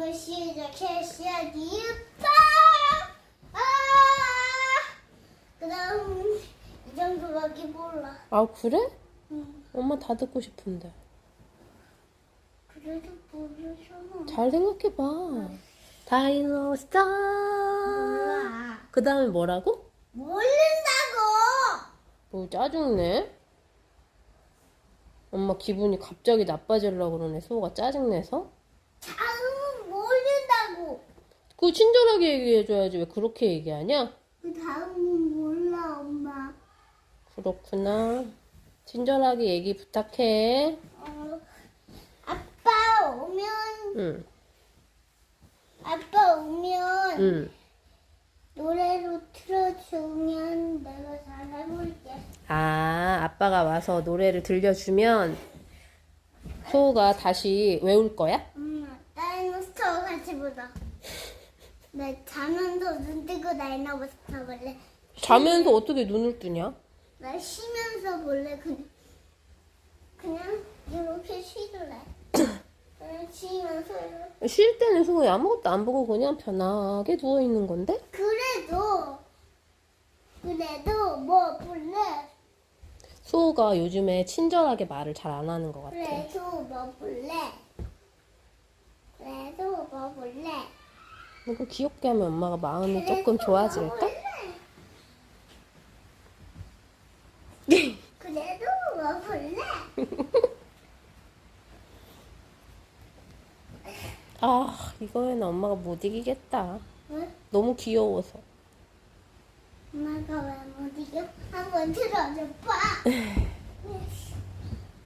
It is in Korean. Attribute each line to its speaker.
Speaker 1: 춤을 시작했어요. 니빠! 아! 그 다음, 이 정도밖에 몰라.
Speaker 2: 아, 그래?
Speaker 1: 응.
Speaker 2: 엄마 다 듣고 싶은데.
Speaker 1: 그래도 모르잖아.
Speaker 2: 잘 생각해봐. 응. 다이노스타.
Speaker 1: 몰라.
Speaker 2: 그 다음에 뭐라고?
Speaker 1: 모른다고!
Speaker 2: 뭐 짜증내? 엄마 기분이 갑자기 나빠지려고 그러네. 소호가 짜증내서. 그 친절하게 얘기해줘야지. 왜 그렇게 얘기하냐?
Speaker 1: 그 다음은 몰라 엄마.
Speaker 2: 그렇구나. 친절하게 얘기 부탁해.
Speaker 1: 어, 아빠 오면
Speaker 2: 응,
Speaker 1: 아빠 오면
Speaker 2: 응.
Speaker 1: 노래로 틀어주면 내가 잘 해볼게.
Speaker 2: 아, 아빠가 와서 노래를 들려주면 수호가 다시 외울 거야?
Speaker 1: 엄마 다이노스터 같이 보자. 나 자면서 눈 뜨고 다이노스터 볼래.
Speaker 2: 자면서 어떻게 눈을 뜨냐?
Speaker 1: 나 쉬면서 볼래. 그냥 그냥 이렇게 쉬더래. 그냥 쉬면서 이렇게.
Speaker 2: 쉴 때는 수호야 아무것도 안 보고 그냥 편하게 누워 있는 건데?
Speaker 1: 그래도 그래도 뭐 볼래?
Speaker 2: 수호가 요즘에 친절하게 말을 잘 안 하는 것 같아.
Speaker 1: 그래도 뭐 볼래? 그래도 뭐 볼래?
Speaker 2: 이거 귀엽게 하면 엄마가 마음이 조금
Speaker 1: 뭐
Speaker 2: 좋아질까?
Speaker 1: 그래도 뭐 볼래?
Speaker 2: 아, 이거에는 엄마가 못 이기겠다.
Speaker 1: 응?
Speaker 2: 너무 귀여워서.
Speaker 1: 엄마가 왜 못 이겨? 한번 틀어줘 봐.